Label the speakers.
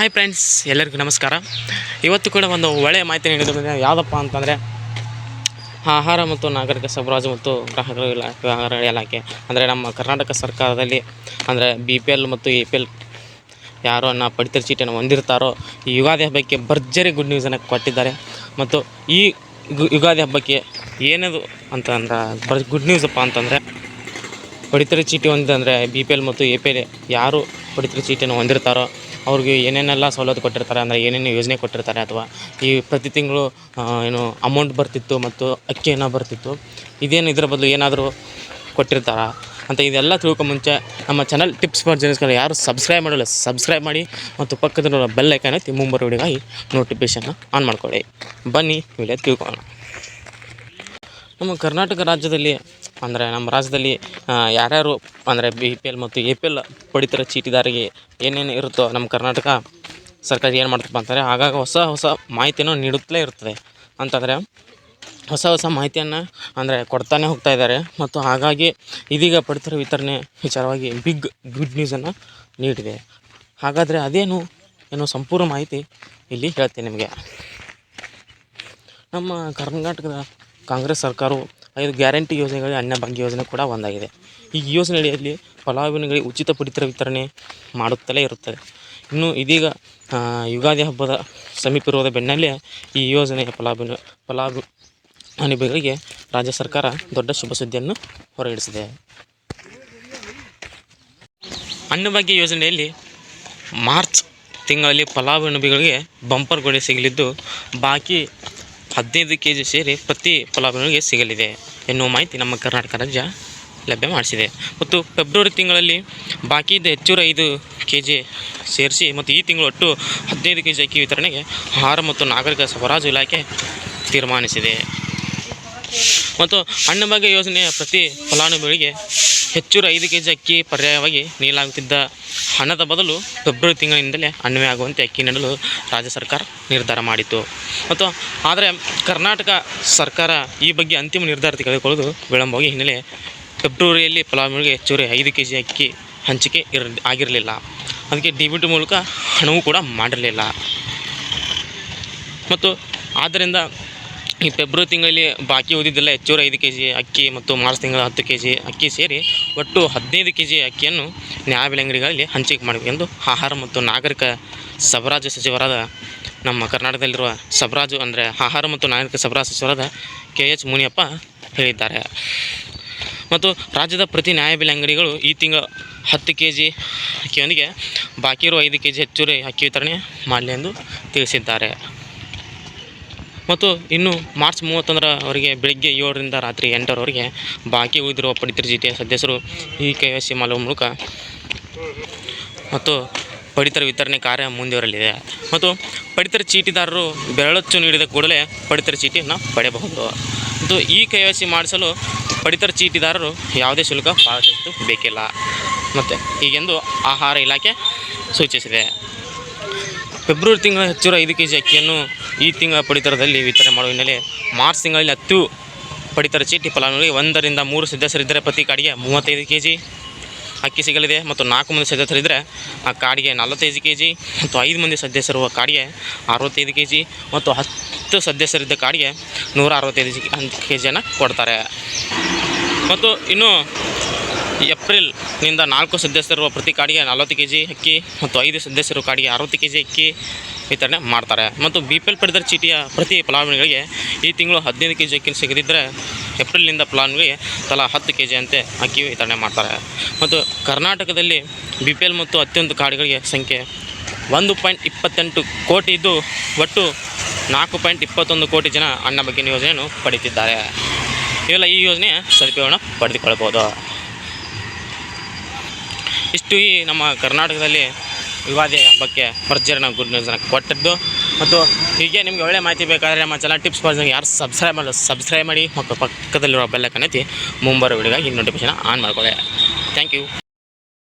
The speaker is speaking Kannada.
Speaker 1: ಹಾಯ್ ಫ್ರೆಂಡ್ಸ್ ಎಲ್ಲರಿಗೂ ನಮಸ್ಕಾರ. ಇವತ್ತು ಕೂಡ ಒಂದು ಒಳ್ಳೆಯ ಮಾಹಿತಿ ನೀಡಿದ್ರೆ ಯಾವುದಪ್ಪ ಅಂತಂದರೆ, ಆಹಾರ ಮತ್ತು ನಾಗರಿಕ ಸರಬರಾಜು ಮತ್ತು ಗ್ರಾಹಕರ ಇಲಾಖೆ ವ್ಯವಹಾರ ಇಲಾಖೆ, ಅಂದರೆ ನಮ್ಮ ಕರ್ನಾಟಕ ಸರ್ಕಾರದಲ್ಲಿ, ಅಂದರೆ ಬಿ ಪಿ ಎಲ್ ಮತ್ತು ಎ ಪಿ ಎಲ್ ಯಾರು ಅನ್ನ ಪಡಿತರ ಚೀಟಿಯನ್ನು ಹೊಂದಿರ್ತಾರೋ, ಈ ಯುಗಾದಿ ಹಬ್ಬಕ್ಕೆ ಭರ್ಜರಿ ಗುಡ್ ನ್ಯೂಸನ್ನು ಕೊಟ್ಟಿದ್ದಾರೆ. ಮತ್ತು ಈ ಯುಗಾದಿ ಹಬ್ಬಕ್ಕೆ ಏನದು ಅಂತಂದ್ರೆ ಬರ್ ಗುಡ್ ನ್ಯೂಸಪ್ಪ ಅಂತಂದರೆ, ಪಡಿತರ ಚೀಟಿ ಹೊಂದಿದಂದರೆ ಬಿ ಪಿ ಎಲ್ ಮತ್ತು ಎ ಪಿ ಎಲ್ ಯಾರು ಪಡಿತರ ಚೀಟಿಯನ್ನು ಹೊಂದಿರ್ತಾರೋ ಅವ್ರಿಗೆ ಏನೇನೆಲ್ಲ ಸವಲತ್ತು ಕೊಟ್ಟಿರ್ತಾರೆ, ಅಂದರೆ ಏನೇನು ಯೋಜನೆ ಕೊಟ್ಟಿರ್ತಾರೆ ಅಥವಾ ಈ ಪ್ರತಿ ತಿಂಗಳು ಏನು ಅಮೌಂಟ್ ಬರ್ತಿತ್ತು ಮತ್ತು ಅಕ್ಕಿಯನ್ನು ಬರ್ತಿತ್ತು, ಇದೇನು ಇದರ ಬದಲು ಏನಾದರೂ ಕೊಟ್ಟಿರ್ತಾರ? ಅಂತ ಇದೆಲ್ಲ ತಿಳ್ಕೊ ಮುಂಚೆ ನಮ್ಮ ಚಾನಲ್ ಟಿಪ್ಸ್ ಫಾರ್ ಜರ್ನಲ್ಸ್ಗಳು ಯಾರು ಸಬ್ಸ್ಕ್ರೈಬ್ ಮಾಡಲ್ಲ ಸಬ್ಸ್ಕ್ರೈಬ್ ಮಾಡಿ ಮತ್ತು ಪಕ್ಕದ ಬೆಲ್ ಐಕಾನ್ ಐತಿ ಮುಂಬರೋ ವಿಡಿಯೋಗಾಗಿ ಆನ್ ಮಾಡ್ಕೊಳ್ಳಿ. ಬನ್ನಿ ವಿಡಿಯೋ ತಿಳ್ಕೊಳ್ಳೋಣ. ನಮ್ಮ ಕರ್ನಾಟಕ ರಾಜ್ಯದಲ್ಲಿ, ಅಂದರೆ ನಮ್ಮ ರಾಜ್ಯದಲ್ಲಿ ಯಾರ್ಯಾರು, ಅಂದರೆ ಬಿ ಪಿ ಎಲ್ ಮತ್ತು ಎ ಪಿ ಎಲ್ ಪಡಿತರ ಚೀಟಿದಾರಿಗೆ ಏನೇನು ಇರುತ್ತೋ ನಮ್ಮ ಕರ್ನಾಟಕ ಸರ್ಕಾರ ಏನು ಮಾಡ್ತಪ್ಪ ಅಂತಾರೆ ಆಗಾಗ ಹೊಸ ಹೊಸ ಮಾಹಿತಿಯನ್ನು ನೀಡುತ್ತಲೇ ಇರ್ತದೆ. ಅಂತಂದರೆ ಹೊಸ ಹೊಸ ಮಾಹಿತಿಯನ್ನು, ಅಂದರೆ ಕೊಡ್ತಾನೆ ಹೋಗ್ತಾ ಇದ್ದಾರೆ. ಮತ್ತು ಹಾಗಾಗಿ ಇದೀಗ ಪಡಿತರ ವಿತರಣೆ ವಿಚಾರವಾಗಿ ಬಿಗ್ ಗುಡ್ ನ್ಯೂಸನ್ನು ನೀಡಿದೆ. ಹಾಗಾದರೆ ಅದೇನು, ಏನು ಸಂಪೂರ್ಣ ಮಾಹಿತಿ ಇಲ್ಲಿ ಹೇಳ್ತೀನಿ ನಿಮಗೆ. ನಮ್ಮ ಕರ್ನಾಟಕದ ಕಾಂಗ್ರೆಸ್ ಸರ್ಕಾರವು ಐದು ಗ್ಯಾರಂಟಿ ಯೋಜನೆಗಳಲ್ಲಿ ಅನ್ನಭಾಗ್ಯ ಯೋಜನೆ ಕೂಡ ಒಂದಾಗಿದೆ. ಈ ಯೋಜನೆ ಅಡಿಯಲ್ಲಿ ಫಲಾನುಭವಿಗಳಿಗೆ ಉಚಿತ ಪಡಿತರ ವಿತರಣೆ ಮಾಡುತ್ತಲೇ ಇರುತ್ತದೆ. ಇನ್ನು ಇದೀಗ ಯುಗಾದಿ ಹಬ್ಬದ ಸಮೀಪಿರುವ ಬೆನ್ನಲ್ಲೇ ಈ ಯೋಜನೆಯ ಫಲಾನುಭವಿ ಫಲಾನುಭವಿಗಳಿಗೆ ರಾಜ್ಯ ಸರ್ಕಾರ ದೊಡ್ಡ ಶುಭ ಸುದ್ದಿಯನ್ನು ಹೊರಡಿಸಿದೆ. ಅನ್ನಭಾಗ್ಯ ಯೋಜನೆಯಲ್ಲಿ ಮಾರ್ಚ್ ತಿಂಗಳಲ್ಲಿ ಫಲಾನುಭವಿಗಳಿಗೆ ಬಂಪರ್ ಗೋಡೆ ಸಿಗಲಿದ್ದು, ಬಾಕಿ ಹದಿನೈದು ಕೆ ಜಿ ಸೇರಿ ಪ್ರತಿ ಫಲಾನುಭವಿಗೆ ಸಿಗಲಿದೆ ಎನ್ನುವ ಮಾಹಿತಿ ನಮ್ಮ ಕರ್ನಾಟಕ ರಾಜ್ಯ ಲಭ್ಯ ಮಾಡಿಸಿದೆ. ಮತ್ತು ಫೆಬ್ರವರಿ ತಿಂಗಳಲ್ಲಿ ಬಾಕಿ ಇದ್ದ ಹೆಚ್ಚುವರಿ ಐದು ಕೆ ಜಿ ಸೇರಿಸಿ ಮತ್ತು ಈ ತಿಂಗಳು ಒಟ್ಟು ಹದಿನೈದು ಕೆ ಜಿ ಅಕ್ಕಿ ವಿತರಣೆಗೆ ಆಹಾರ ಮತ್ತು ನಾಗರಿಕ ಸರಬರಾಜು ಇಲಾಖೆ ತೀರ್ಮಾನಿಸಿದೆ. ಮತ್ತು ಅನ್ನಭಾಗ್ಯ ಯೋಜನೆಯ ಪ್ರತಿ ಫಲಾನುಭವಿಗೆ ಹೆಚ್ಚು ಐದು ಕೆ ಜಿ ಅಕ್ಕಿ ಪರ್ಯಾಯವಾಗಿ ನೀಡಲಾಗುತ್ತಿದ್ದ ಹಣದ ಬದಲು ಫೆಬ್ರವರಿ ತಿಂಗಳಿನಿಂದಲೇ ಅನ್ವಯ ಆಗುವಂತೆ ಅಕ್ಕಿ ನೀಡಲು ರಾಜ್ಯ ಸರ್ಕಾರ ನಿರ್ಧಾರ ಮಾಡಿತು ಮತ್ತು ಆದರೆ ಕರ್ನಾಟಕ ಸರ್ಕಾರ ಈ ಬಗ್ಗೆ ಅಂತಿಮ ನಿರ್ಧಾರ ತೆಗೆದುಕೊಳ್ಳಲು ವಿಳಂಬವಾಗಿ ಹಿನ್ನೆಲೆ ಫೆಬ್ರವರಿಯಲ್ಲಿ ಫಲಾನುಭವಿಗಳಿಗೆ ಹೆಚ್ಚುವರಿ ಐದು ಕೆ ಜಿ ಅಕ್ಕಿ ಹಂಚಿಕೆ ಇರ ಆಗಿರಲಿಲ್ಲ. ಅದಕ್ಕೆ ಡಿ ಬಿ ಟಿ ಮೂಲಕ ಹಣವೂ ಕೂಡ ಮಾಡಿರಲಿಲ್ಲ. ಮತ್ತು ಆದ್ದರಿಂದ ಈ ಫೆಬ್ರವರಿ ತಿಂಗಳಲ್ಲಿ ಬಾಕಿ ಉಳಿದಿದ್ದೆಲ್ಲ ಹೆಚ್ಚುವರಿ ಐದು ಕೆ ಜಿ ಅಕ್ಕಿ ಮತ್ತು ಮಾರ್ಚ್ ತಿಂಗಳ ಹತ್ತು ಕೆ ಜಿ ಅಕ್ಕಿ ಸೇರಿ ಒಟ್ಟು ಹದಿನೈದು ಕೆ ಜಿ ಅಕ್ಕಿಯನ್ನು ನ್ಯಾಯಬೆಲೆ ಅಂಗಡಿಗಳಲ್ಲಿ ಹಂಚಿಕೆ ಮಾಡಬೇಕೆಂದು ಆಹಾರ ಮತ್ತು ನಾಗರಿಕ ಸಬರಾಜು ಸಚಿವರಾದ ನಮ್ಮ ಕರ್ನಾಟಕದಲ್ಲಿರುವ ಸಬರಾಜು ಅಂದರೆ ಆಹಾರ ಮತ್ತು ನಾಗರಿಕ ಸಬರಾಜು ಸಚಿವರಾದ ಕೆ ಎಚ್ ಮುನಿಯಪ್ಪ ಹೇಳಿದ್ದಾರೆ. ಮತ್ತು ರಾಜ್ಯದ ಪ್ರತಿ ನ್ಯಾಯಬೆಲೆ ಅಂಗಡಿಗಳು ಈ ತಿಂಗಳ ಹತ್ತು ಕೆ ಜಿ ಅಕ್ಕಿಯೊಂದಿಗೆ ಬಾಕಿ ಇರುವ ಐದು ಕೆ ಜಿ ಹೆಚ್ಚುವರಿ ಅಕ್ಕಿ ವಿತರಣೆ ಮಾಡಲಿ ಎಂದು ತಿಳಿಸಿದ್ದಾರೆ. ಮತ್ತು ಇನ್ನು ಮಾರ್ಚ್ ಮೂವತ್ತೊಂದರವರೆಗೆ ಬೆಳಗ್ಗೆ ಏಳರಿಂದ ರಾತ್ರಿ ಎಂಟರವರೆಗೆ ಬಾಕಿ ಉಳಿದಿರುವ ಪಡಿತರ ಚೀಟಿಯ ಸದಸ್ಯರು ಈ ಕೆ ವೈ ಸಿ ಮೂಲಕ ಮತ್ತು ಪಡಿತರ ವಿತರಣೆ ಕಾರ್ಯ ಮುಂದುವರಲಿದೆ ಮತ್ತು ಪಡಿತರ ಚೀಟಿದಾರರು ಬೆರಳಚ್ಚು ನೀಡಿದ ಕೂಡಲೇ ಪಡಿತರ ಚೀಟಿಯನ್ನು ಪಡೆಯಬಹುದು. ಮತ್ತು ಈ ಕೆ ವೈ ಸಿ ಮಾಡಿಸಲು ಪಡಿತರ ಚೀಟಿದಾರರು ಯಾವುದೇ ಶುಲ್ಕ ಪಾವತಿಸಲು ಬೇಕಿಲ್ಲ. ಮತ್ತು ಹೀಗೆಂದು ಆಹಾರ ಇಲಾಖೆ ಸೂಚಿಸಿದೆ. ಫೆಬ್ರವರಿ ತಿಂಗಳ ಹೆಚ್ಚಿರುವ ಐದು ಕೆ ಜಿ ಅಕ್ಕಿಯನ್ನು ಈ ತಿಂಗಳ ಪಡಿತರದಲ್ಲಿ ವಿತರಣೆ ಮಾಡುವ ಹಿನ್ನೆಲೆ ಮಾರ್ಚ್ ತಿಂಗಳಲ್ಲಿ ಹತ್ತು ಪಡಿತರ ಚೀಟಿ ಫಲಾನುಭವಿ ಒಂದರಿಂದ ಮೂರು ಸದಸ್ಯರಿದ್ದರೆ ಪ್ರತಿ ಕಾಡಿಗೆ ಮೂವತ್ತೈದು ಕೆ ಜಿ ಅಕ್ಕಿ ಸಿಗಲಿದೆ ಮತ್ತು ನಾಲ್ಕು ಮಂದಿ ಸದಸ್ಯರಿದ್ದರೆ ಆ ಕಾಡಿಗೆ ನಲವತ್ತೈದು ಕೆ ಜಿ ಮತ್ತು ಐದು ಮಂದಿ ಸದಸ್ಯರು ಕಾಡಿಗೆ ಅರವತ್ತೈದು ಕೆ ಜಿ ಮತ್ತು ಹತ್ತು ಸದಸ್ಯರಿದ್ದ ಕಾಡಿಗೆ ನೂರ ಅರವತ್ತೈದು ಕೆ ಜಿಯನ್ನು ಕೊಡ್ತಾರೆ. ಮತ್ತು ಇನ್ನು ಏಪ್ರಿಲ್ನಿಂದ ನಾಲ್ಕು ಸದಸ್ಯರಿರುವ ಪ್ರತಿ ಕಾಡಿಗೆ ನಲವತ್ತು ಕೆ ಜಿ ಅಕ್ಕಿ ಮತ್ತು ಐದು ಸದಸ್ಯರು ಕಾಡಿಗೆ ಅರವತ್ತು ಕೆ ಜಿ ಅಕ್ಕಿ ವಿತರಣೆ ಮಾಡ್ತಾರೆ. ಮತ್ತು ಬಿ ಪಿ ಎಲ್ ಪಡೆದ ಚೀಟಿಯ ಪ್ರತಿ ಫಲಾನುಭವಿಗಳಿಗೆ ಈ ತಿಂಗಳು ಹದಿನೈದು ಕೆ ಜಿ ಅಕ್ಕಿ ಸಿಗದಿದ್ದರೆ ಏಪ್ರಿಲ್ನಿಂದ ಫಲಾನುಭವಿಗೆ ತಲಾ ಹತ್ತು ಕೆ ಜಿ ಅಂತೆ ಅಕ್ಕಿ ವಿತರಣೆ ಮಾಡ್ತಾರೆ. ಮತ್ತು ಕರ್ನಾಟಕದಲ್ಲಿ ಬಿ ಪಿ ಎಲ್ ಮತ್ತು ಅತ್ಯಂತ ಕಾಡುಗಳಿಗೆ ಸಂಖ್ಯೆ ಒಂದು ಪಾಯಿಂಟ್ ಇಪ್ಪತ್ತೆಂಟು ಕೋಟಿ ಇದ್ದು ಒಟ್ಟು ನಾಲ್ಕು ಪಾಯಿಂಟ್ ಇಪ್ಪತ್ತೊಂದು ಕೋಟಿ ಜನ ಅನ್ನ ಬಗ್ಗೆ ಯೋಜನೆಯನ್ನು ಪಡೀತಿದ್ದಾರೆ ಇವೆಲ್ಲ ಈ ಯೋಜನೆಯ ಸದುಪಯೋಗವನ್ನು ಪಡೆದುಕೊಳ್ಬೋದು. ಇಷ್ಟು ಈ ನಮ್ಮ ಕರ್ನಾಟಕದಲ್ಲಿ ವಿವಾದಿ ಹಬ್ಬಕ್ಕೆ ಭರ್ಜರಿನ ಗುಡ್ ನ್ಯೂಸನ್ನು ಕೊಟ್ಟಿದ್ದು. ಮತ್ತು ಹೀಗೆ ನಿಮಗೆ ಒಳ್ಳೆ ಮಾಹಿತಿ ಬೇಕಾದರೆ ನಮ್ಮ ಚಾನಲ್ ಟಿಪ್ಸ್ ಬಾಕ್ಸ್ ಯಾರು ಸಬ್ಸ್ಕ್ರೈಬ್ ಮಾಡಲು ಸಬ್ಸ್ಕ್ರೈಬ್ ಮಾಡಿ. ಮತ್ತು ಪಕ್ಕದಲ್ಲಿರೋ ಬೆಲ್ಲಕ್ಕನೈತಿ ಮುಂಬರೋ ವಿಡಿಯೋಗಾಗಿ ನೋಟಿಫಿಕೇಶನ್ ಆನ್ ಮಾಡ್ಕೊಳ್ಳಿ. Thank you